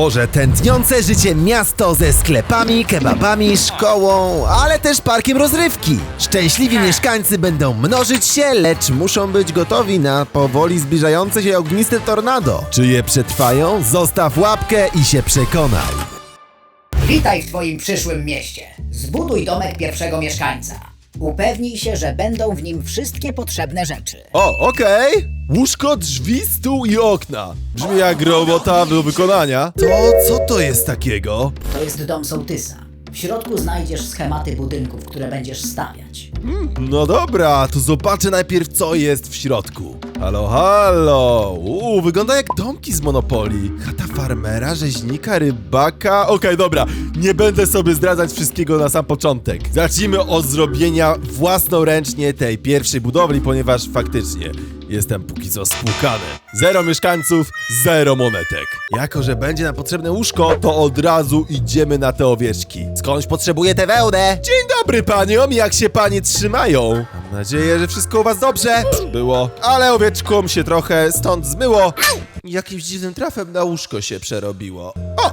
Stworzę tętniące życie miasto ze sklepami, kebabami, szkołą, ale też parkiem rozrywki. Szczęśliwi mieszkańcy będą mnożyć się, lecz muszą być gotowi na powoli zbliżające się ogniste tornado. Czy je przetrwają? Zostaw łapkę i się przekonaj. Witaj w Twoim przyszłym mieście. Zbuduj domek pierwszego mieszkańca. Upewnij się, że będą w nim wszystkie potrzebne rzeczy. O, okej. Łóżko, drzwi, stół i okna. Brzmi jak robota do wykonania. To co to jest takiego? To jest dom sołtysa. W środku znajdziesz schematy budynków, które będziesz stawiać. No dobra, to zobaczę najpierw co jest w środku. Halo, halo! Uuu, wygląda jak domki z Monopolii. Chata farmera, rzeźnika, rybaka. Okej, dobra, nie będę sobie zdradzać wszystkiego na sam początek. Zacznijmy od zrobienia własnoręcznie tej pierwszej budowli, ponieważ faktycznie jestem póki co spłukany. Zero mieszkańców, zero monetek. Jako, że będzie nam potrzebne łóżko, to od razu idziemy na te owieczki. Skądś potrzebuję tę wełnę. Dzień dobry paniom, jak się panie trzymają? Mam nadzieję, że wszystko u was dobrze. Było, ale owieczkom się trochę stąd zmyło. Jakimś dziwnym trafem na łóżko się przerobiło. O!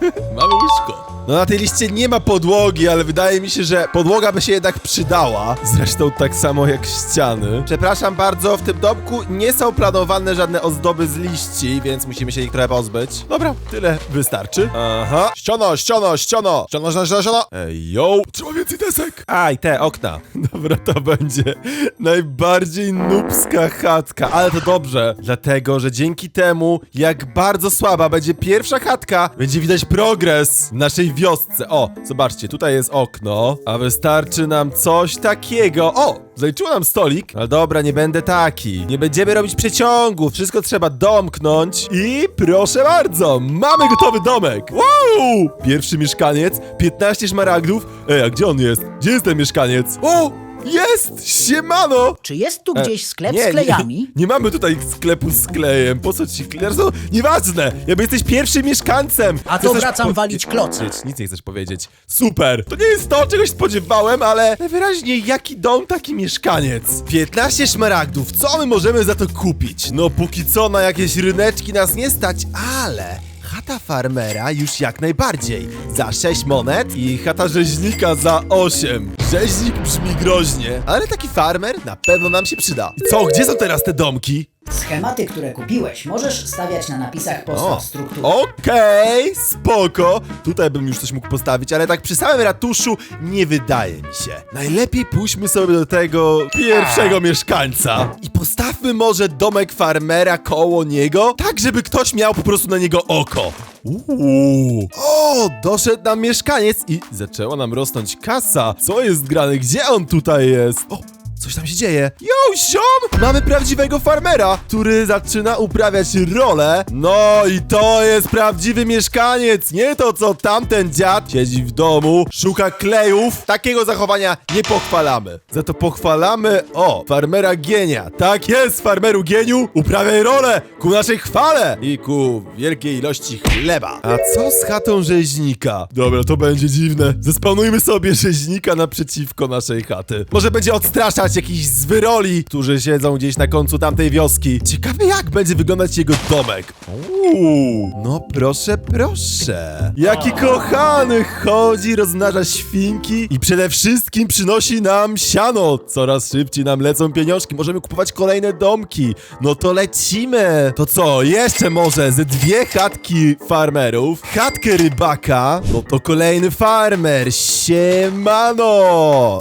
Mamy łóżko. No na tej liście nie ma podłogi, ale wydaje mi się, że podłoga by się jednak przydała. Zresztą tak samo jak ściany. Przepraszam bardzo, w tym domku nie są planowane żadne ozdoby z liści, więc musimy się ich trochę pozbyć. Dobra, tyle wystarczy. Aha. Ściano, ściano, ściano. Ściano, ściano, ściano. Ej, yo. Trzeba więcej desek. A, i te okna. Dobra, to będzie najbardziej nubska chatka, ale to dobrze, dlatego, że dzięki temu, jak bardzo słaba będzie pierwsza chatka, będzie widać progres naszej wiosce. O, zobaczcie, tutaj jest okno, a wystarczy nam coś takiego. O, zaliczyło nam stolik, ale dobra, nie będę taki. Nie będziemy robić przeciągów, wszystko trzeba domknąć i proszę bardzo, mamy gotowy domek. Wow! Pierwszy mieszkaniec, 15 szmaragdów. Ej, a gdzie on jest? Gdzie jest ten mieszkaniec? O! Jest! Siemano! Czy jest tu E, gdzieś sklep nie, z klejami? Nie, nie mamy tutaj sklepu z klejem. Po co ci klej? Zresztą nieważne! Jakby jesteś pierwszym mieszkańcem! A to Chcesz wracam walić kloca. Nic, nic nie chcesz powiedzieć. Super! To nie jest to, czego się spodziewałem, ale najwyraźniej jaki dom, taki mieszkaniec. 15 szmaragdów, co my możemy za to kupić? No póki co na jakieś ryneczki nas nie stać, ale... Chata farmera już jak najbardziej. Za 6 monet i chata rzeźnika za 8. Rzeźnik brzmi groźnie, ale taki farmer na pewno nam się przyda. Co, gdzie są teraz te domki? Schematy, które kupiłeś, możesz stawiać na napisach O, podstaw struktury. Okej, spoko. Tutaj bym już coś mógł postawić, ale tak przy samym ratuszu nie wydaje mi się. Najlepiej pójdźmy sobie do tego pierwszego mieszkańca i postawmy może domek farmera koło niego, tak żeby ktoś miał po prostu na niego oko. Uuu. O, doszedł nam mieszkaniec i zaczęła nam rosnąć kasa. Co jest grane? Gdzie on tutaj jest? O, Coś tam się dzieje. Yo, ziom! Mamy prawdziwego farmera, który zaczyna uprawiać rolę. No i to jest prawdziwy mieszkaniec, nie to co tamten dziad siedzi w domu, szuka klejów. Takiego zachowania nie pochwalamy. Za to pochwalamy, o, farmera Gienia. Tak jest, farmeru Gieniu, uprawiaj rolę ku naszej chwale i ku wielkiej ilości chleba. A co z chatą rzeźnika? Dobra, to będzie dziwne. Zespanujmy sobie rzeźnika naprzeciwko naszej chaty. Może będzie odstraszać jakichś zwyroli, którzy siedzą gdzieś na końcu tamtej wioski. Ciekawe jak będzie wyglądać jego domek. Uuu, no proszę, proszę. Jaki kochany chodzi, rozmnaża świnki i przede wszystkim przynosi nam siano. Coraz szybciej nam lecą pieniążki, możemy kupować kolejne domki. No to lecimy. To co, jeszcze może ze dwie chatki farmerów, chatkę rybaka, no to kolejny farmer. Siemano,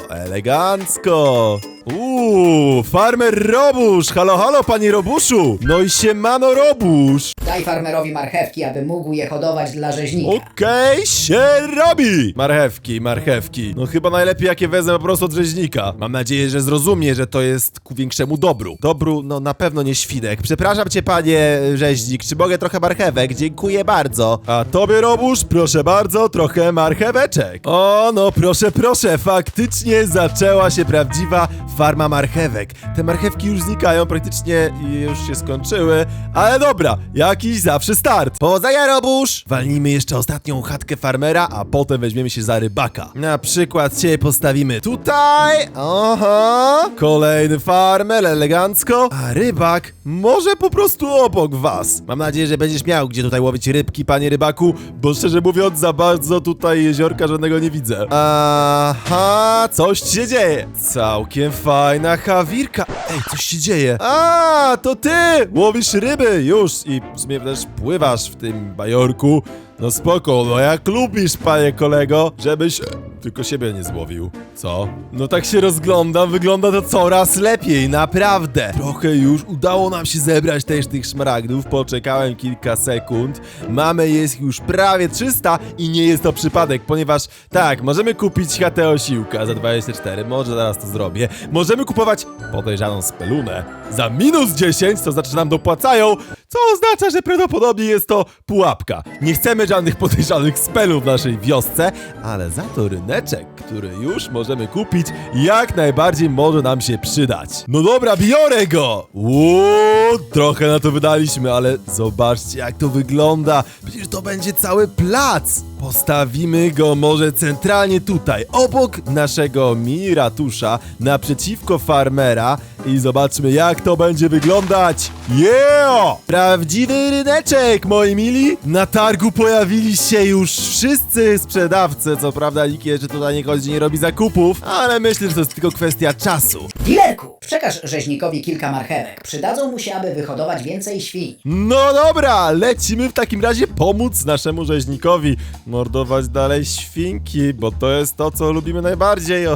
elegancko. Uuu, farmer Robusz! Halo, halo, panie Robuszu! No i siemano Robusz! Daj farmerowi marchewki, aby mógł je hodować dla rzeźnika. Okej, się robi! Marchewki, marchewki. No chyba najlepiej jakie wezmę po prostu od rzeźnika. Mam nadzieję, że zrozumie, że to jest ku większemu dobru. Dobru, no na pewno nie świnek. Przepraszam cię, panie rzeźnik, czy mogę trochę marchewek? Dziękuję bardzo. A tobie, Robusz, proszę bardzo, trochę marcheweczek. O, no proszę, proszę, faktycznie zaczęła się prawdziwa farma marchewek. Te marchewki już znikają, praktycznie już się skończyły, ale dobra, jakiś zawsze start. Powodzenia, Robusz! Walnijmy jeszcze ostatnią chatkę farmera, a potem weźmiemy się za rybaka. Na przykład cię postawimy tutaj, aha, kolejny farmer, elegancko, a rybak może po prostu obok was. Mam nadzieję, że będziesz miał gdzie tutaj łowić rybki, panie rybaku, bo szczerze mówiąc za bardzo tutaj jeziorka żadnego nie widzę. Aha, coś się dzieje. Całkiem fajna hawirka. Ej, coś się dzieje. A, to ty! Łowisz ryby już i w sumie też pływasz w tym bajorku. No spoko, no jak lubisz, panie kolego, żebyś tylko siebie nie złowił. Co? No tak się rozglądam, wygląda to coraz lepiej, naprawdę. Trochę już udało nam się zebrać też tych szmaragdów, poczekałem kilka sekund. Mamy jest już prawie 300 i nie jest to przypadek, ponieważ tak, możemy kupić chatę osiłka za 24, może zaraz to zrobię. Możemy kupować podejrzaną spelunę za minus 10, co znaczy, że nam dopłacają, co oznacza, że prawdopodobnie jest to pułapka. Nie chcemy żadnych podejrzanych spelów w naszej wiosce, ale za to ryneczek, który już możemy kupić, jak najbardziej może nam się przydać. No dobra, biorę go! Uuu, trochę na to wydaliśmy, ale zobaczcie jak to wygląda. Przecież to będzie cały plac. Postawimy go może centralnie tutaj, obok naszego mini ratusza, naprzeciwko farmera i zobaczmy jak to będzie wyglądać. Yeah! Prawdziwy ryneczek, moi mili! Na targu pojawili się już wszyscy sprzedawcy, co prawda nikt jeszcze tutaj nie chodzi, nie robi zakupów, ale myślę, że to jest tylko kwestia czasu. Dilerku, przekaż rzeźnikowi kilka marchewek. Przydadzą mu się, aby wyhodować więcej świń. No dobra, lecimy w takim razie pomóc naszemu rzeźnikowi mordować dalej świnki, bo to jest to, co lubimy najbardziej.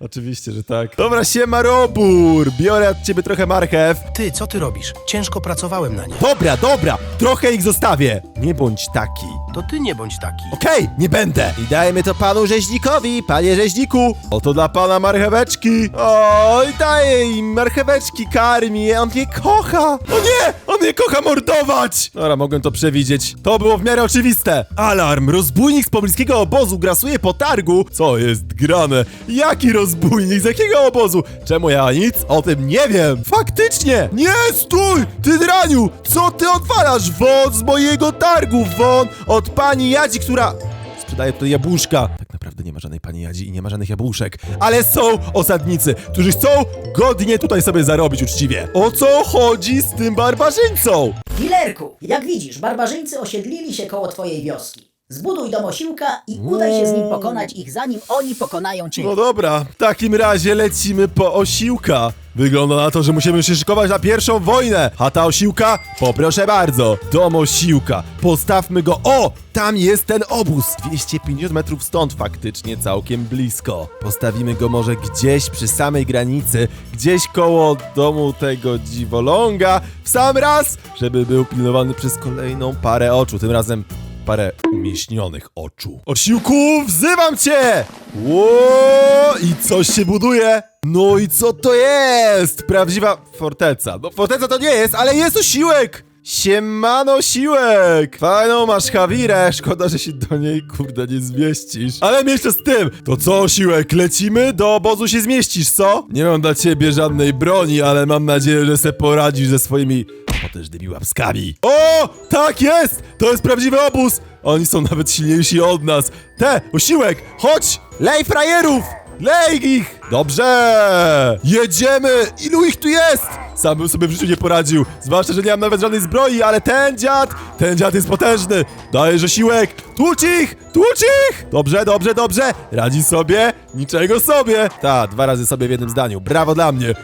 Oczywiście, że tak. Dobra, siema Robur, biorę od ciebie trochę marchew. Ty, co ty robisz? Ciężko pracowałem na nie. Dobra, dobra, trochę ich zostawię. Nie bądź taki. To ty nie bądź taki. Okej, nie będę. I dajmy to panu rzeźnikowi, panie rzeźniku. Oto dla pana marcheweczki. Oj, daję im marcheweczki, karmi je, on je kocha. O nie, on je kocha mordować. Dobra, mogłem to przewidzieć. To było w miarę oczywiste. Alarm, rozbójnik z pobliskiego obozu grasuje po targu. Co jest grane? Jaki rozbójnik? Z jakiego obozu? Czemu ja nic o tym nie wiem? Faktycznie. Nie, stój, ty draniu. Co ty odwalasz? Won z mojego targu, won od pani Jadzi, która sprzedaje tutaj jabłuszka. Tak naprawdę nie ma żadnej pani Jadzi i nie ma żadnych jabłuszek. Ale są osadnicy, którzy chcą godnie tutaj sobie zarobić uczciwie. O co chodzi z tym barbarzyńcą? Dilerku, jak widzisz, barbarzyńcy osiedlili się koło twojej wioski. Zbuduj dom osiłka i udaj się z nim pokonać ich, zanim oni pokonają cię. No dobra, w takim razie lecimy po osiłka. Wygląda na to, że musimy się szykować na pierwszą wojnę. Chata osiłka? Poproszę bardzo. Dom osiłka. Postawmy go. O! Tam jest ten obóz. 250 metrów stąd, faktycznie całkiem blisko. Postawimy go może gdzieś przy samej granicy, gdzieś koło domu tego dziwoląga, w sam raz, żeby był pilnowany przez kolejną parę oczu. Tym razem parę umieśnionych oczu. Osiłku, wzywam cię! Ło! I coś się buduje! No i co to jest? Prawdziwa forteca. No forteca to nie jest, ale jest osiłek! Siemano siłek! Fajną masz hawirę, szkoda, że się do niej kurde nie zmieścisz. Ale jeszcze z tym, to co siłek, lecimy? Do obozu się zmieścisz, co? Nie mam dla ciebie żadnej broni, ale mam nadzieję, że se poradzisz ze swoimi potężnymi łapskami. O! Tak jest! To jest prawdziwy obóz! Oni są nawet silniejsi od nas. Te, osiłek, chodź! Lej frajerów! Lej ich! Dobrze! Jedziemy! Ilu ich tu jest? Sam bym sobie w życiu nie poradził. Zwłaszcza, że nie mam nawet żadnej zbroi, ale ten dziad, ten dziad jest potężny. Dajesz osiłek! Tłucz ich! Tłucz ich! Dobrze, dobrze, dobrze. Radzi sobie? Niczego sobie. Ta, dwa razy sobie w jednym zdaniu. Brawo dla mnie.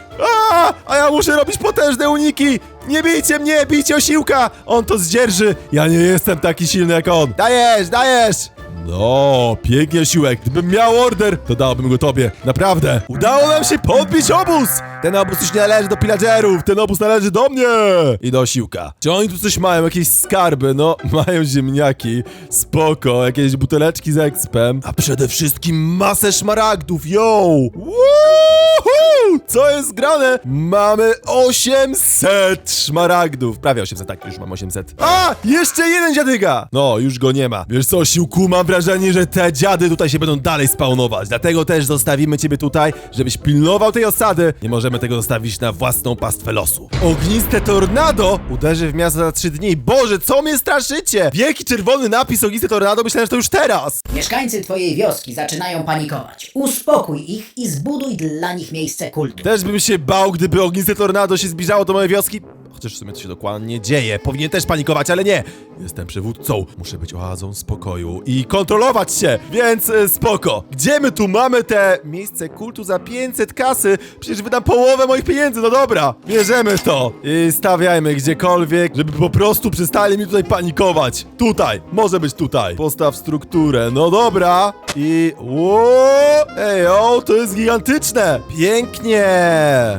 A, a ja muszę robić potężne uniki! Nie bijcie mnie, bijcie osiłka! On to zdzierży! Ja nie jestem taki silny jak on! Dajesz, dajesz! No, pięknie osiłek. Gdybym miał order, to dałbym go tobie. Naprawdę. Udało nam się podbić obóz! Ten obóz już nie należy do pillagerów, ten obóz należy do mnie! I do osiłka. Czy oni tu coś mają? Jakieś skarby? No, mają ziemniaki. Spoko, jakieś buteleczki z expem. A przede wszystkim masę szmaragdów, yo! Woo! Uhu! Co jest grane? Mamy 800 szmaragdów. Prawie 800, tak, już mam 800. A! Jeszcze jeden dziadyga! No, już go nie ma. Wiesz co, Siłku, mam wrażenie, że te dziady tutaj się będą dalej spawnować. Dlatego też zostawimy ciebie tutaj, żebyś pilnował tej osady. Nie możemy tego zostawić na własną pastwę losu. Ogniste tornado uderzy w miasto za 3 dni. Boże, co mnie straszycie? Wielki czerwony napis ogniste tornado, myślałem, że to już teraz. Mieszkańcy twojej wioski zaczynają panikować. Uspokój ich i zbuduj dla nich miejsce kultu. Też bym się bał, gdyby ogniste tornado się zbliżało do mojej wioski. Chociaż w sumie to się dokładnie dzieje. Powinien też panikować, ale nie. Jestem przywódcą. Muszę być oazą spokoju i kontrolować się, więc e, spoko. Gdzie my tu mamy te miejsce kultu za 500 kasy? Przecież wydam połowę moich pieniędzy, no dobra. Bierzemy to i stawiajmy gdziekolwiek, żeby po prostu przestali mi tutaj panikować. Tutaj, może być tutaj. Postaw strukturę, no dobra. I... Ło! Ej, o, to jest gigantyczne! Pięknie!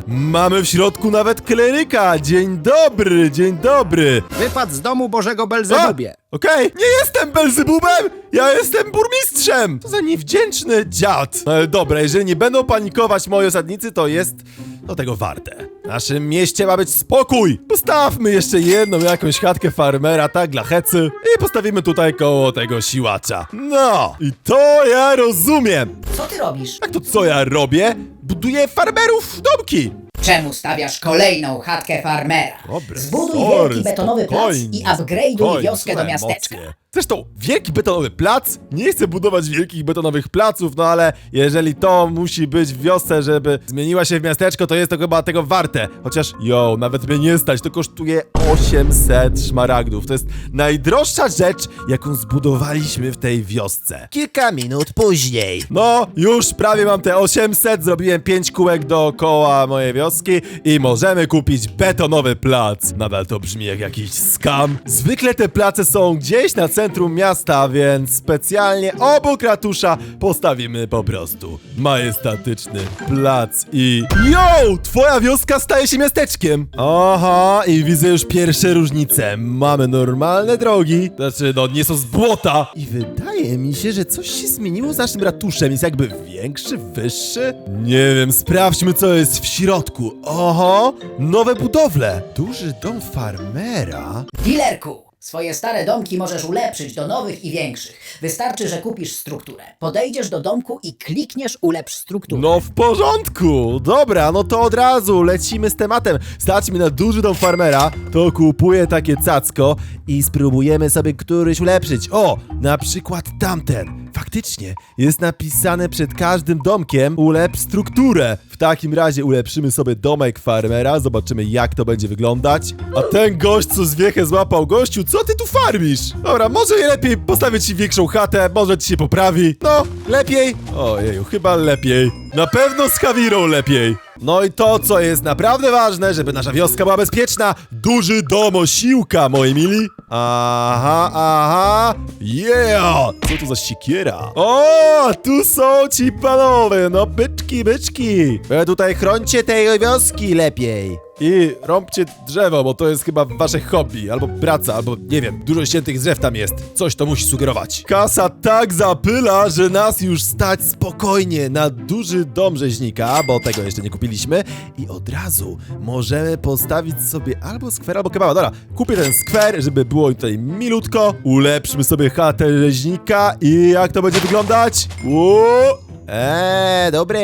Mamy w środku nawet kleryka! Dzień dobry, dzień dobry! Wypad z domu Bożego Belzebubie. Okej, nie jestem Belzebubem! Ja jestem burmistrzem! To za niewdzięczny dziad! No ale dobra, jeżeli nie będą panikować moi osadnicy, to jest do tego warte. W naszym mieście ma być spokój! Postawmy jeszcze jedną jakąś chatkę farmera, tak dla hecy i postawimy tutaj koło tego siłacza. No, i to ja rozumiem! Co ty robisz? Jak to co ja robię? Buduję farmerów domki! Czemu stawiasz kolejną chatkę farmera? Dobra, Zbuduj sorry, wielki betonowy plac spokojnie, i upgrade'uj spokojnie, wioskę do słuchaj, miasteczka. emocje. Zresztą, wielki betonowy plac? Nie chcę budować wielkich betonowych placów, no ale jeżeli to musi być w wiosce, żeby zmieniła się w miasteczko, to jest to chyba tego warte. Chociaż, yo, nawet mnie nie stać, to kosztuje 800 szmaragdów. To jest najdroższa rzecz, jaką zbudowaliśmy w tej wiosce. Kilka minut później. No, już prawie mam te 800, zrobiłem 5 kółek dookoła mojej wioski i możemy kupić betonowy plac. Nadal to brzmi jak jakiś skam. Zwykle te place są gdzieś na centrum miasta, więc specjalnie obok ratusza postawimy po prostu majestatyczny plac i... Yo! Twoja wioska staje się miasteczkiem! Aha, i widzę już pierwsze różnice. Mamy normalne drogi, znaczy no nie są z błota. I wydaje mi się, że coś się zmieniło z naszym ratuszem. Jest jakby większy, wyższy? Nie wiem, sprawdźmy co jest w środku. Oho, nowe budowle. Duży dom farmera. Dilerku, swoje stare domki możesz ulepszyć do nowych i większych. Wystarczy, że kupisz strukturę. Podejdziesz do domku i klikniesz ulepsz strukturę. No w porządku! Dobra, no to od razu lecimy z tematem. Stać mi na duży dom farmera, to kupuję takie cacko i spróbujemy sobie któryś ulepszyć. O, na przykład tamten. Faktycznie, jest napisane przed każdym domkiem ulepsz strukturę. W takim razie ulepszymy sobie domek farmera, zobaczymy jak to będzie wyglądać. A ten gość, co zwiechę złapał, gościu, co ty tu farmisz? Dobra, może lepiej postawię ci większą chatę, może ci się poprawi. No, lepiej? Ojeju, chyba lepiej. Na pewno z Hawirą lepiej. No i to, co jest naprawdę ważne, żeby nasza wioska była bezpieczna. Duży domosiłka, moi mili. Aha, aha. Yeah! Co to za siekiera? O, tu są ci panowie, no byczki, byczki. Wy tutaj chrońcie tej wioski lepiej. I rąbcie drzewo, bo to jest chyba wasze hobby, albo praca, albo nie wiem, dużo ściętych drzew tam jest. Coś to musi sugerować. Kasa tak zapyla, że nas już stać spokojnie na duży dom rzeźnika, bo tego jeszcze nie kupiliśmy. I od razu możemy postawić sobie albo skwer, albo kebaba. Dobra, kupię ten skwer, żeby było tutaj milutko. Ulepszmy sobie chatę rzeźnika i jak to będzie wyglądać? Uuu. Eee, dobre.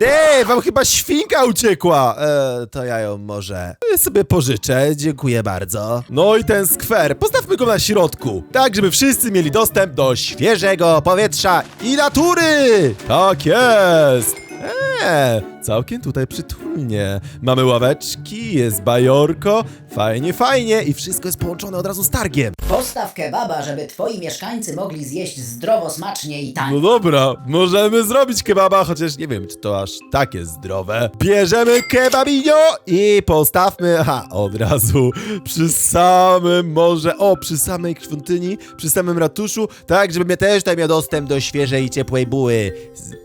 Ej, wam chyba świnka uciekła. Eee, to ja ją może sobie pożyczę, dziękuję bardzo. No i ten skwer, postawmy go na środku, tak żeby wszyscy mieli dostęp do świeżego powietrza i natury. Tak jest. Eee, całkiem tutaj przytulnie. Mamy ławeczki, jest bajorko, fajnie, fajnie i wszystko jest połączone od razu z targiem. Postaw kebaba, żeby twoi mieszkańcy mogli zjeść zdrowo, smacznie i No taniej. dobra, możemy zrobić kebaba, chociaż nie wiem, czy to aż takie zdrowe. Bierzemy kebabinio i postawmy, aha, od razu przy samym morze, o, przy samej świątyni, przy samym ratuszu, tak, żebym ja też tutaj miał dostęp do świeżej i ciepłej buły. Z-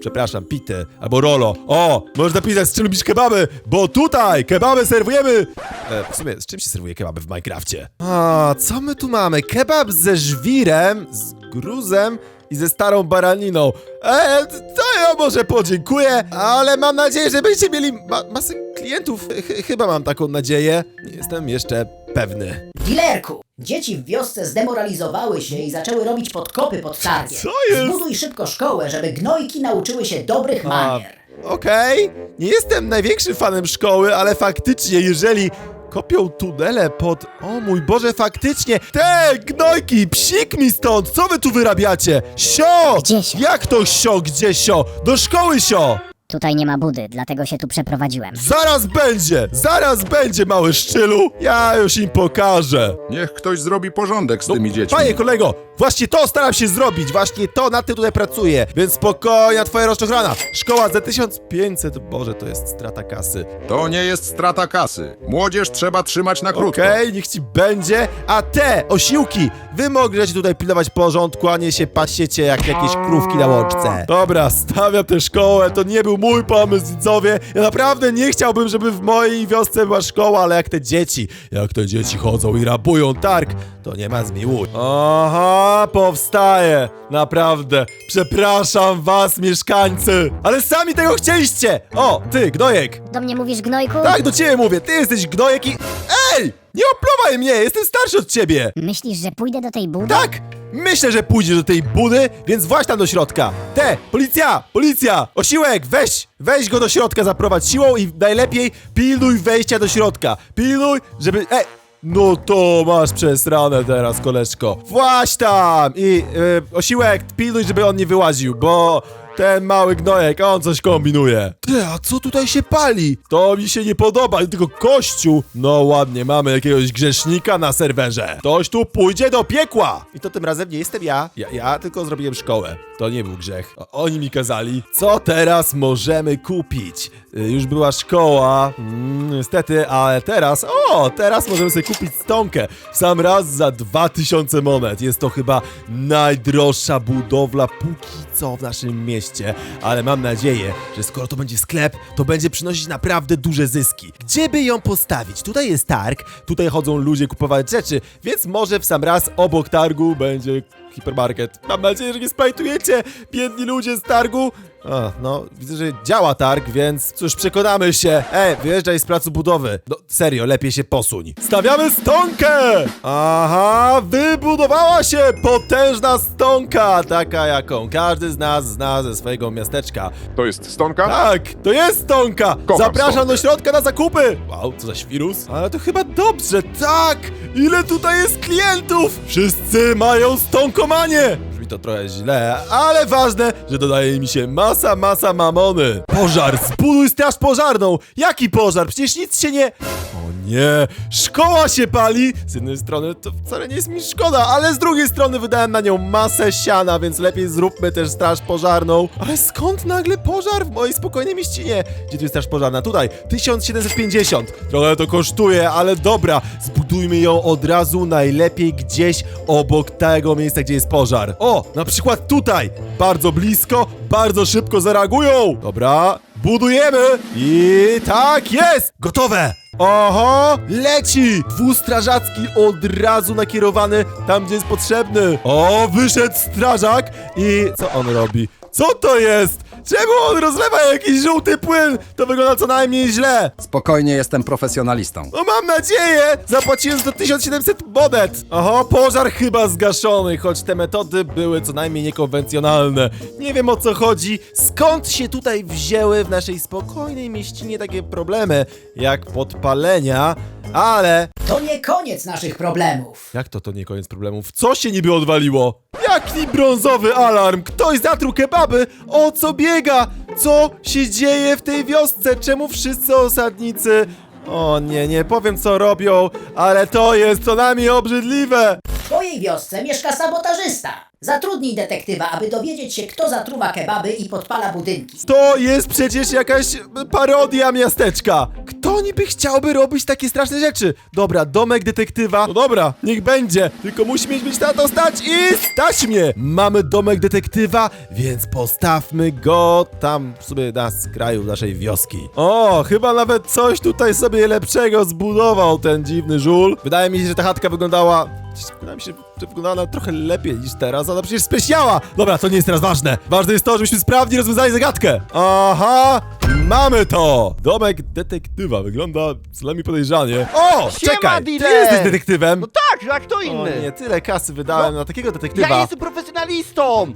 przepraszam, pity, albo rolo. O, można pisać, z czym lubisz kebaby, bo tutaj kebaby serwujemy. E, w sumie, z czym się serwuje kebaby w Minecrafcie? A, co my tu mamy? Kebab ze żwirem, z gruzem i ze starą baraniną. Eee, co ja może podziękuję, ale mam nadzieję, że będziecie mieli ma masę klientów. Ch chyba mam taką nadzieję. Nie jestem jeszcze pewny. Dilerku, dzieci w wiosce zdemoralizowały się i zaczęły robić podkopy pod targiem. Co jest? Zbuduj szybko szkołę, żeby gnojki nauczyły się dobrych manier. Okej, nie jestem największym fanem szkoły, ale faktycznie, jeżeli kopią tunele pod... O mój Boże, faktycznie! Te gnojki, psik mi stąd! Co wy tu wyrabiacie? Sio! Gdzie sio? Jak to sio? Gdzie sio? Do szkoły sio! Tutaj nie ma budy, dlatego się tu przeprowadziłem. Zaraz będzie! Zaraz będzie, mały szczylu! Ja już im pokażę! Niech ktoś zrobi porządek z tymi dziećmi. Panie kolego, właśnie to staram się zrobić, właśnie to na tym tutaj pracuję, więc spokojna twoja rozczochrana. Szkoła za 1500, Boże, to jest strata kasy. To nie jest strata kasy. Młodzież trzeba trzymać na krótko. Okej, niech ci będzie, a te osiłki, wy możecie tutaj pilnować porządku, a nie się pasiecie jak jakieś krówki na łączce. Dobra, stawiam tę szkołę, to nie był mój pomysł, widzowie. Ja naprawdę nie chciałbym, żeby w mojej wiosce była szkoła, ale jak te dzieci, jak te dzieci chodzą i rabują targ, to nie ma zmiłuj. Aha, powstaje, naprawdę. Przepraszam was, mieszkańcy, ale sami tego chcieliście. O, ty, gnojek, Do mnie mówisz gnojku? tak, do ciebie mówię, ty jesteś gnojek i... Ej! Nie opluwaj mnie, jestem starszy od ciebie! Myślisz, że pójdę do tej budy? Tak! Myślę, że pójdziesz do tej budy, więc właź tam do środka. Te, policja, policja, osiłek, weź, weź go do środka, zaprowadź siłą i najlepiej pilnuj wejścia do środka. Pilnuj, żeby... Ej! No to masz przesrane teraz, koleżko. Właź tam! I e, osiłek, pilnuj, żeby on nie wyłaził, bo... Ten mały gnojek, on coś kombinuje. Ty, a co tutaj się pali? To mi się nie podoba, tylko kościół. No ładnie, mamy jakiegoś grzesznika na serwerze. Ktoś tu pójdzie do piekła. I to tym razem nie jestem ja. Ja, ja tylko zrobiłem szkołę. To nie był grzech. O, oni mi kazali. Co teraz możemy kupić? Y, już była szkoła, mm, niestety, ale teraz, o, teraz możemy sobie kupić stonkę. W sam raz za 2000 monet. Jest to chyba najdroższa budowla póki co w naszym mieście, ale mam nadzieję, że skoro to będzie sklep, to będzie przynosić naprawdę duże zyski. Gdzie by ją postawić? Tutaj jest targ, tutaj chodzą ludzie kupować rzeczy, więc może w sam raz obok targu będzie hipermarket. Mam nadzieję, że nie splajtujecie, biedni ludzie z targu. A, no, widzę, że działa targ, więc cóż, przekonamy się. Ej, wyjeżdżaj z placu budowy. No, serio, lepiej się posuń. Stawiamy stonkę! Aha, wybudowała się potężna stonka, taka jaką każdy z nas zna ze swojego miasteczka. To jest stonka? Tak, to jest stonka! Kocham Zapraszam stonkę. do środka na zakupy! Wow, co za świrus? Ale to chyba dobrze, tak! Ile tutaj jest klientów? Wszyscy mają stonkomanie! To trochę źle, ale ważne, że dodaje mi się masa, masa mamony. Pożar, zbuduj straż pożarną! Jaki pożar? Przecież nic się nie... O nie, szkoła się pali! Z jednej strony to wcale nie jest mi szkoda, ale z drugiej strony wydałem na nią masę siana, więc lepiej zróbmy też straż pożarną. Ale skąd nagle pożar w mojej spokojnej mieścinie? Gdzie tu jest straż pożarna? Tutaj, 1750. Trochę to kosztuje, ale dobra, zbudujmy ją od razu najlepiej gdzieś obok tego miejsca, gdzie jest pożar. O, na przykład tutaj, bardzo blisko, bardzo szybko zareagują. Dobra, budujemy i tak jest! Gotowe! Oho, leci! Dwustrażacki od razu nakierowany tam, gdzie jest potrzebny. O, wyszedł strażak i co on robi? Co to jest? Czemu on rozlewa jakiś żółty płyn? To wygląda co najmniej źle. Spokojnie, jestem profesjonalistą. No mam nadzieję! Zapłaciłem za 1700 monet! Oho, pożar chyba zgaszony, choć te metody były co najmniej niekonwencjonalne. Nie wiem o co chodzi, skąd się tutaj wzięły w naszej spokojnej mieścinie takie problemy, jak podpalenia, ale... To nie koniec naszych problemów. Jak to to nie koniec problemów? Co się niby odwaliło? Jaki brązowy alarm? Ktoś zatruł kebaby? O co biega? Co się dzieje w tej wiosce? Czemu wszyscy osadnicy... O nie, nie powiem co robią, ale to jest co najmniej obrzydliwe! W twojej wiosce mieszka sabotażysta. Zatrudnij detektywa, aby dowiedzieć się, kto zatruwa kebaby i podpala budynki. To jest przecież jakaś parodia miasteczka! Kto niby chciałby robić takie straszne rzeczy? Dobra, domek detektywa. No dobra, niech będzie. Tylko musi mieć być na to stać i stać mnie! Mamy domek detektywa, więc postawmy go tam sobie na skraju naszej wioski. O, chyba nawet coś tutaj sobie lepszego zbudował ten dziwny żul. Wydaje mi się, że ta chatka wyglądała Wydaje mi się, że wyglądała trochę lepiej niż teraz, ona przecież spleśniała! Dobra, to nie jest teraz ważne. Ważne jest to, żebyśmy sprawnie rozwiązali zagadkę. Aha! Mamy to! Domek detektywa wygląda co najmniej podejrzanie. O! Siema, czekaj! Ty dealer! jesteś detektywem! No tak, jak to o inny? nie, tyle kasy wydałem na takiego detektywa. ja jestem profesjonalistą!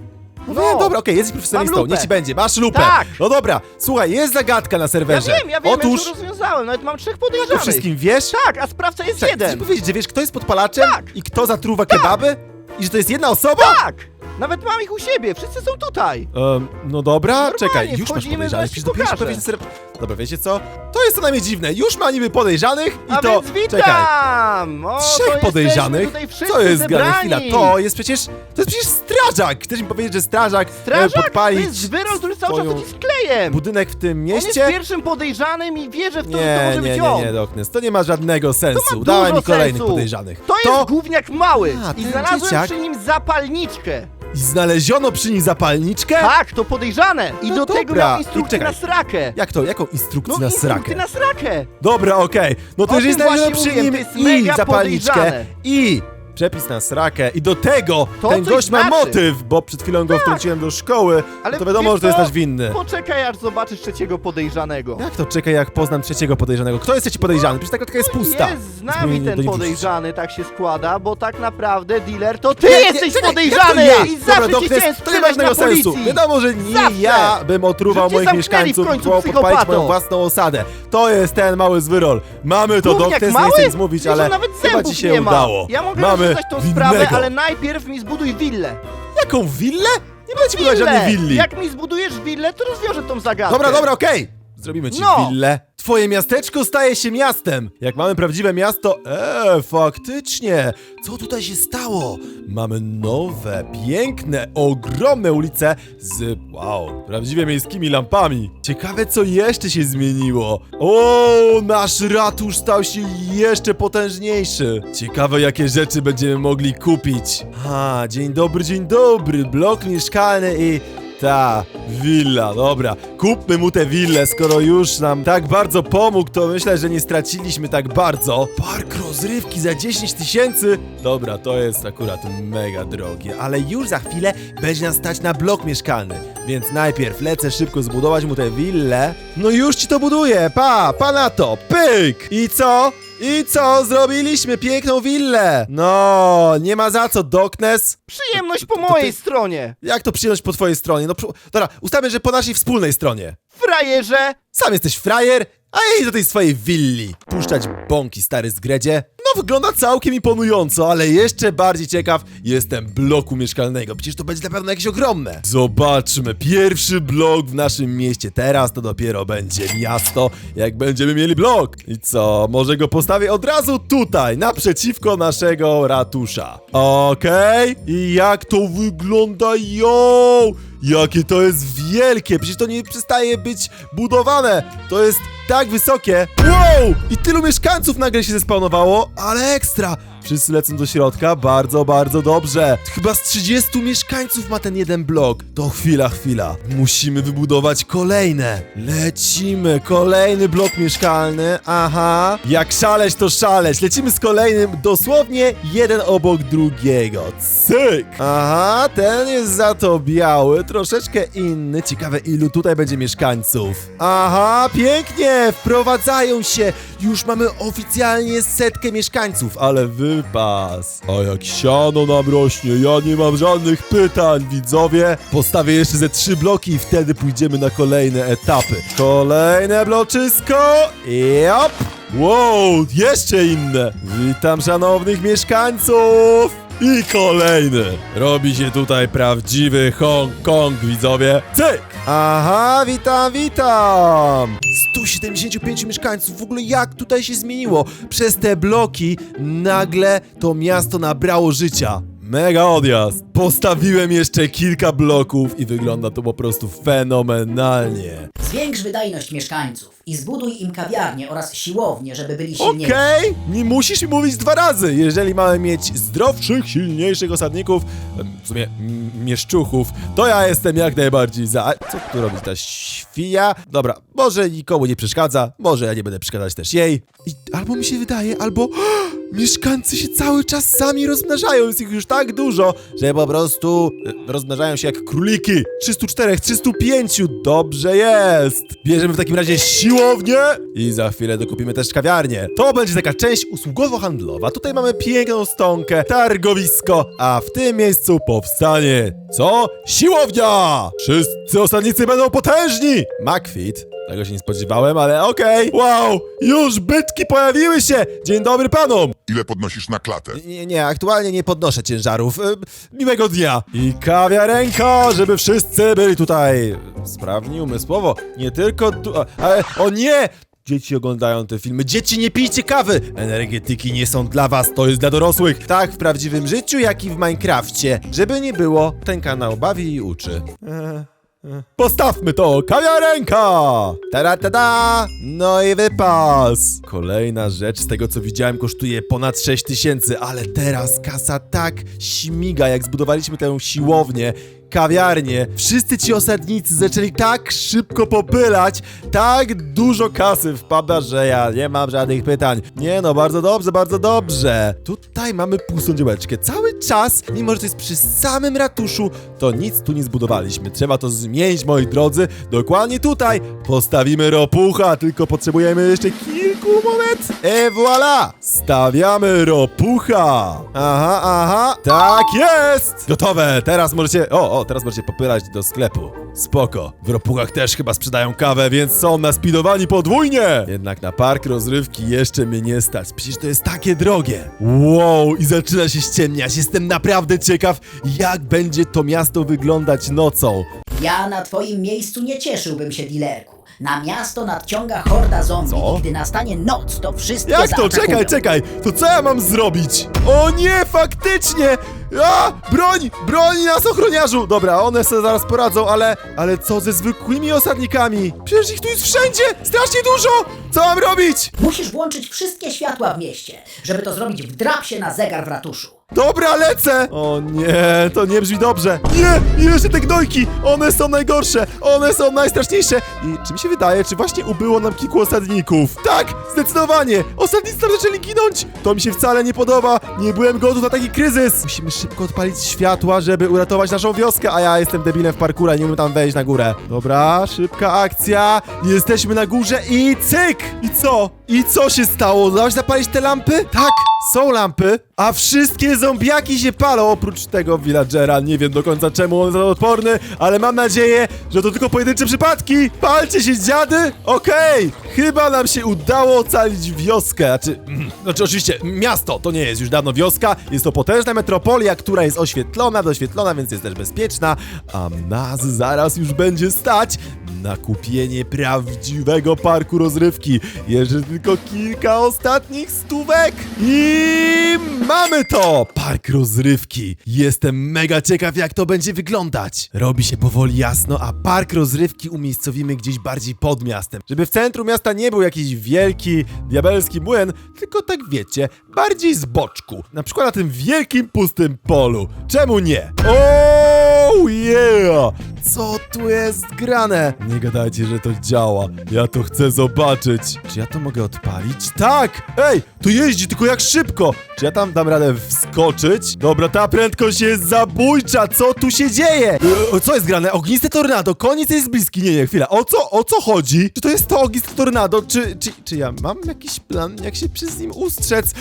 No, wiem, dobra, okej, jesteś profesjonalistą, lupę. niech ci będzie, masz lupę. Tak. No dobra, słuchaj, jest zagadka na Ja serwerze. wiem, ja wiem, Otóż, ja już rozwiązałem, nawet mam trzech o podejrzanych. wszystkim wiesz? Tak, a sprawca jest Czekaj, chcesz jeden. powiedzieć, że wiesz, kto jest podpalaczem? Tak. I kto zatruwa kebaby? I że to jest jedna osoba? Tak! Nawet mam ich u siebie, wszyscy są tutaj. Em, no dobra, Normalnie, czekaj, już masz podejrzanych. Przecież dopiero się ser... Dobra, wiecie co? To jest co najmniej dziwne. Już ma niby podejrzanych i A to... więc witam! O, to trzech jesteśmy podejrzanych? Tutaj wszyscy Co jest grane? zebrani. Chwila, to jest przecież... To jest przecież strażak! Chcesz mi powiedzieć, że strażak, e, Strażak to podpalić jest wyrol, który cały czas swoją- z klejem. budynek w tym On mieście? jest pierwszym podejrzanym i wierzę w to, że to Nie, może nie, być nie, on. nie, Doknes, to nie ma żadnego To sensu. ma Dawaj dużo mi kolejnych sensu. podejrzanych. To jest gówniak mały A, i ten znalazłem dzieciak. przy nim zapalniczkę. I znaleziono przy nim zapalniczkę? Tak, to podejrzane. I No do tego dobra. miał I instrukcję czekaj. na srakę. Jak to? Jaką instrukcję No na srakę? na srakę. Dobra, okej. No to O jeżeli tym znaleziono właśnie przy mówię, nim to jest i mega zapalniczkę podejrzane. i przepis na srakę i do tego To ten coś gość ma znaczy. motyw, bo przed chwilą go wtrąciłem do szkoły, Ale no to wiadomo, wiesz że to jest co? nasz winny. Poczekaj, aż zobaczysz trzeciego podejrzanego. Jak to czekaj, jak poznam trzeciego podejrzanego? Kto jest trzeci podejrzany? Przecież ta klatka jest pusta. Jest z nami mi do ten niej podejrzany, tak się składa, bo tak naprawdę dealer to ty Nie, nie, jesteś czekaj, podejrzany jak to i ja? zawsze Dobra, ci chciałem to nie ma sprzedać na żadnego sensu. policji. Wiadomo, że nie Zawsze. ja bym otruwał Że cię moich zamknęli mieszkańców, w końcu bo podpalić moją własną osadę. To jest ten mały zwyrol. Mamy to, Gówniak Doknes, nie mały? chcę nic mówić, Wiesz, ale nawet chyba zębów ci się nie ma. udało. Ja mogę Mamy rozwiązać tą sprawę, winnego. ale najpierw mi zbuduj willę. Jaką willę? Nie będę ci budować Willę! żadnej willi. Jak mi zbudujesz willę, to rozwiążę tą zagadkę. Dobra, dobra, okej. Zrobimy ci No. willę. Twoje miasteczko staje się miastem. Jak mamy prawdziwe miasto... Eee, faktycznie. Co tutaj się stało? Mamy nowe, piękne, ogromne ulice z, wow, prawdziwie miejskimi lampami. Ciekawe, co jeszcze się zmieniło. O, nasz ratusz stał się jeszcze potężniejszy. Ciekawe, jakie rzeczy będziemy mogli kupić. Ha, dzień dobry, dzień dobry. Blok mieszkalny i... Ta, willa, dobra. Kupmy mu tę willę, skoro już nam tak bardzo pomógł, to myślę, że nie straciliśmy tak bardzo. Park rozrywki za 10 tysięcy? Dobra, to jest akurat mega drogie, ale już za chwilę będzie nas stać na blok mieszkalny. Więc najpierw lecę szybko zbudować mu tę willę. No już ci to buduję, pa, pa na to, pyk! I co? I co? Zrobiliśmy piękną willę! No, nie ma za co, Doknes. Przyjemność po mojej stronie. Jak to przyjąć po twojej stronie? No, przy- dobra, ustawmy, że po naszej wspólnej stronie. Frajerze, Sam jesteś frajer, a idę do tej swojej willi. Puszczać bąki, stary zgredzie. No, wygląda całkiem imponująco, ale jeszcze bardziej ciekaw jestem bloku mieszkalnego. Przecież to będzie na pewno jakieś ogromne. Zobaczmy, pierwszy blok w naszym mieście. Teraz to dopiero będzie miasto, jak będziemy mieli blok. I co, może go postawię od razu tutaj, naprzeciwko naszego ratusza. Okej, i jak to wygląda, yo! Jakie to jest wielkie! Przecież to nie przestaje być budowane! To jest tak wysokie! Wow! I tylu mieszkańców nagle się zespawnowało, ale ekstra! Wszyscy lecą do środka, bardzo, bardzo dobrze. Chyba z 30 mieszkańców ma ten jeden blok. To chwila, chwila. Musimy wybudować kolejne. Lecimy, kolejny blok mieszkalny, aha. Jak szaleć, to szaleć. Lecimy z kolejnym, dosłownie jeden obok drugiego. Cyk! Aha, ten jest za to biały, troszeczkę inny. Ciekawe, ilu tutaj będzie mieszkańców. Aha, pięknie! Wprowadzają się! Już mamy oficjalnie setkę mieszkańców, ale wypas. A jak siano nam rośnie, ja nie mam żadnych pytań, widzowie. Postawię jeszcze ze trzy bloki i wtedy pójdziemy na kolejne etapy. Kolejne bloczysko! Jop! Wow, jeszcze inne! Witam szanownych mieszkańców! I kolejny! Robi się tutaj prawdziwy Hong Kong, widzowie! Cyk! Aha, witam, witam! 175 mieszkańców, w ogóle jak tutaj się zmieniło? Przez te bloki nagle to miasto nabrało życia. Mega odjazd! Postawiłem jeszcze kilka bloków i wygląda to po prostu fenomenalnie. Zwiększ wydajność mieszkańców i zbuduj im kawiarnię oraz siłownię, żeby byli Okej, silniejsi. nie musisz mi mówić dwa razy. Jeżeli mamy mieć zdrowszych, silniejszych osadników, w sumie mieszczuchów, to ja jestem jak najbardziej za. Co tu robi ta świja? Dobra, może nikomu nie przeszkadza, może ja nie będę przeszkadzać też jej. I albo mi się wydaje, albo Mieszkańcy się cały czas sami rozmnażają, jest ich już tak dużo, że po prostu e, rozmnażają się jak króliki. 304, 305, dobrze jest. Bierzemy w takim razie i za chwilę dokupimy też kawiarnię. To będzie taka część usługowo-handlowa. Tutaj mamy piękną stonkę, targowisko, a w tym miejscu powstanie co? Siłownia! Wszyscy osadnicy będą potężni! Macfit. Tego się nie spodziewałem, ale okej. Wow, już bytki pojawiły się! Dzień dobry panom! Ile podnosisz na klatę? Nie, nie, aktualnie nie podnoszę ciężarów. E, miłego dnia! I kawiarenka, żeby wszyscy byli tutaj sprawni umysłowo. Nie tylko tu... a- Ale, o nie! Dzieci oglądają te filmy. Dzieci, nie pijcie kawy! Energetyki nie są dla was, to jest dla dorosłych. Tak w prawdziwym życiu, jak i w Minecrafcie. Żeby nie było, ten kanał bawi i uczy. Postawmy to! Kawiarenka! Tada, tada! No i wypas! Kolejna rzecz z tego co widziałem kosztuje ponad 6 tysięcy, ale teraz kasa tak śmiga, jak zbudowaliśmy tę siłownię, kawiarnię. Wszyscy ci osadnicy zaczęli tak szybko popylać, tak dużo kasy wpada, że ja nie mam żadnych pytań. Nie no, bardzo dobrze, bardzo dobrze. Tutaj mamy pustą działeczkę. Cały czas, mimo że to jest przy samym ratuszu, to nic tu nie zbudowaliśmy. Trzeba to zmienić, moi drodzy. Dokładnie tutaj postawimy ropucha, tylko potrzebujemy jeszcze kilku moment. E voilà! Stawiamy ropucha. Aha, aha. Tak jest! Gotowe. Teraz możecie... O, o, teraz możecie popylać do sklepu. Spoko. W ropuchach też chyba sprzedają kawę, więc są naspidowani podwójnie. Jednak na park rozrywki jeszcze mnie nie stać. Przecież to jest takie drogie. Wow, i zaczyna się ściemniać. Jestem naprawdę ciekaw, jak będzie to miasto wyglądać nocą. Ja na twoim miejscu nie cieszyłbym się, dilerku. Na miasto nadciąga horda zombie Co? i gdy nastanie noc, to wszystkie Jak to? zaatakują. Czekaj, czekaj! To co ja mam zrobić? O nie, faktycznie! A! Broń! Broń nas, ochroniarzu! Dobra, one sobie zaraz poradzą, ale... Ale co ze zwykłymi osadnikami? Przecież ich tu jest wszędzie! Strasznie dużo! Co mam robić? Musisz włączyć wszystkie światła w mieście. Żeby to zrobić, wdrap się na zegar w ratuszu. Dobra, lecę! O nie, to nie brzmi dobrze. Nie, jeszcze te gnojki! One są najgorsze! One są najstraszniejsze! I czy mi się wydaje, czy właśnie ubyło nam kilku osadników? Tak, zdecydowanie! Osadnicy tam zaczęli ginąć! To mi się wcale nie podoba! Nie byłem gotów na taki kryzys! Musimy szybko odpalić światła, żeby uratować naszą wioskę, a ja jestem debilem w parkurze, nie umiem tam wejść na górę. Dobra, szybka akcja! Jesteśmy na górze i cyk! I co? I co się stało? Udało zapalić te lampy? Tak, są lampy, a wszystkie zombiaki się palą, oprócz tego villagera. Nie wiem do końca czemu on jest odporny, ale mam nadzieję, że to tylko pojedyncze przypadki. Palcie się, dziady! Okej, chyba nam się udało ocalić wioskę. Znaczy, znaczy oczywiście miasto, to nie jest już dawno wioska, jest to potężna metropolia, która jest oświetlona, doświetlona, więc jest też bezpieczna, a nas zaraz już będzie stać na kupienie prawdziwego parku rozrywki. Jeszcze tylko kilka ostatnich stówek i mamy to! Park rozrywki. Jestem mega ciekaw, jak to będzie wyglądać. Robi się powoli jasno, a park rozrywki umiejscowimy gdzieś bardziej pod miastem. Żeby w centrum miasta nie był jakiś wielki, diabelski młyn, tylko tak wiecie, bardziej z boczku. Na przykład na tym wielkim, pustym polu. Czemu nie? Oh yeah! Co tu jest grane? Nie gadajcie, że to działa. Ja to chcę zobaczyć. Czy ja to mogę odpalić? Tak! Ej, to jeździ, tylko jak szybko! Czy ja tam dam radę wskoczyć? Dobra, ta prędkość jest zabójcza! Co tu się dzieje? E, co jest grane? Ogniste tornado, koniec jest bliski. Nie, nie, chwila. O co, o co chodzi? Czy to jest to ogniste tornado? Czy, czy, czy ja mam jakiś plan, jak się przez nim ustrzec?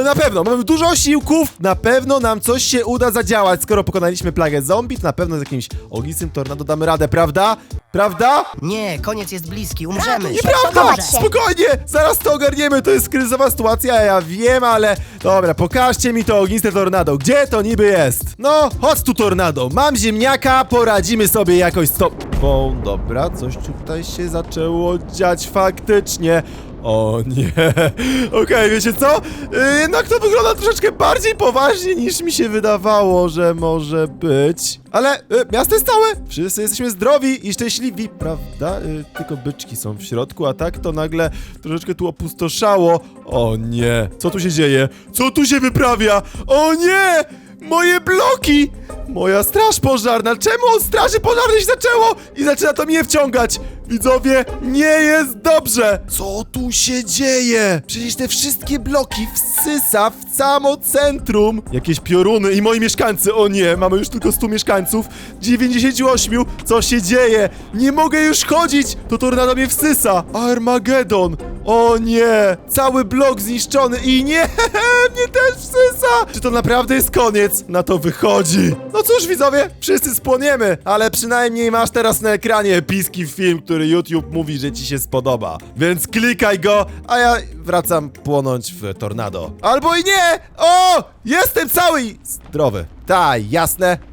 E, na pewno, mamy dużo osiłków. Na pewno nam coś się uda zadziałać. Skoro pokonaliśmy plagę zombie, to na pewno z jakimś ognistym tornado damy radę, prawda? Prawda? Nie, koniec jest bliski, umrzemy. Nieprawda! Chować się. Spokojnie! Zaraz to ogarniemy, to jest kryzysowa sytuacja, ja wiem, ale... Dobra, pokażcie mi to ogniste tornado. Gdzie to niby jest? No, chodź tu tornado. Mam ziemniaka, poradzimy sobie jakoś z tobą. Dobra, coś tutaj się zaczęło dziać faktycznie. O nie. Okej, wiecie co? Yy, Jednak to wygląda troszeczkę bardziej poważnie niż mi się wydawało, że może być. Ale y, miasto jest całe. Wszyscy jesteśmy zdrowi i szczęśliwi, prawda? Y, tylko byczki są w środku, a tak to nagle troszeczkę tu opustoszało. O nie. Co tu się dzieje? Co tu się wyprawia? O nie! Moje bloki! Moja straż pożarna! Czemu od straży pożarnej się zaczęło? I zaczyna to mnie wciągać! Widzowie, nie jest dobrze! Co tu się dzieje? Przecież te wszystkie bloki wsysa w samo centrum! Jakieś pioruny i moi mieszkańcy, o nie, mamy już tylko 100 mieszkańców, 98, co się dzieje? Nie mogę już chodzić! To tornado mnie wsysa! Armagedon! O nie! Cały blok zniszczony i nie! mnie też wsysa! Czy to naprawdę jest koniec? Na to wychodzi! No cóż widzowie, wszyscy spłoniemy, ale przynajmniej masz teraz na ekranie epicki film, który YouTube mówi, że ci się spodoba. Więc klikaj go, a ja wracam płonąć w tornado. Albo i nie! O! Jestem cały zdrowy. Tak, jasne.